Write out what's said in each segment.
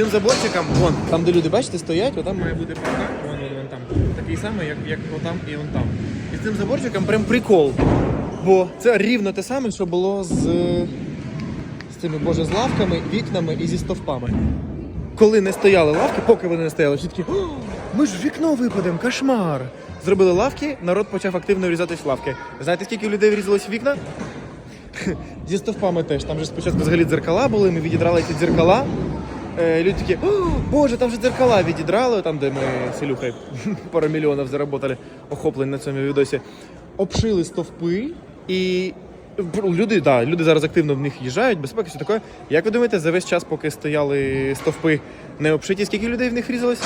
цим заборчиком, вон, там, де люди, бачите, стоять, отам має бути паркан, вон, вон, вон там. Такий самий, як, як отам і он там. І з цим заборчиком прям прикол. Бо це рівно те саме, що було з, з цими, боже, з лавками, вікнами і зі стовпами. Коли не стояли лавки, поки вони не стояли, всі такі, «О, ми ж в вікно випадемо, кошмар. Зробили лавки, народ почав активно врізатись в лавки. Знаєте, скільки людей врізалось в вікна? Зі стовпами теж. Там же спочатку взагалі дзеркала були, ми відідрали ці дзеркала. Е, люди такі, о, боже, там же дзеркала відідрали, там, де ми з Ілюхою пару мільйонів заработали, охоплені на цьому відосі. Обшили стовпи і. Люди, да, люди зараз активно в них їжджають, безпека, все таке. Як ви думаєте, за весь час, поки стояли стовпи не обшиті, скільки людей в них врізалось?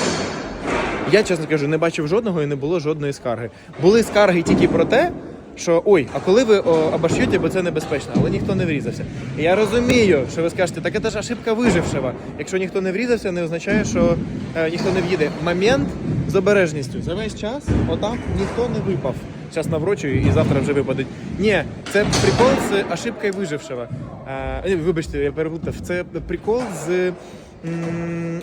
Я, чесно кажу, не бачив жодного і не було жодної скарги. Були скарги тільки про те, що ой, а коли ви обош'єте, бо це небезпечно, але ніхто не врізався. І я розумію, що ви скажете, так це ж ошибка вижившого. Якщо ніхто не врізався, не означає, що е, ніхто не в'їде. Момент з обережністю. За весь час отам ніхто не випав. Зараз наврочую і завтра вже випадуть. Ні, це прикол з ошибкою вижившого. Е, вибачте, я переплутав. Це прикол з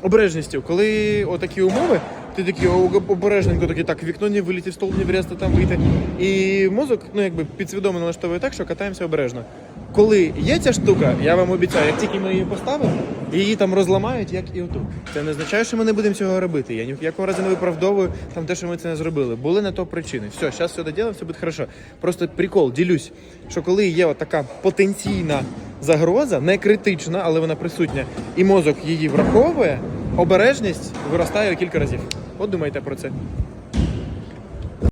обережністю. Коли отакі умови, ти такий обережненько такий, так, вікно не вилетів, стол не врізати, там вийти. І мозок, ну якби підсвідомо налаштовує так, що катаємося обережно. Коли є ця штука, я вам обіцяю, як тільки ми її поставимо, її там розламають, як і отут. Це не означає, що ми не будемо цього робити. Я ні в якому разі не виправдовую там те, що ми це не зробили. Були на то причини. Все, зараз все доділимо, все буде хорошо. Просто прикол, ділюсь, що коли є така потенційна загроза, не критична, але вона присутня, і мозок її враховує, обережність виростає кілька разів. От думайте про це.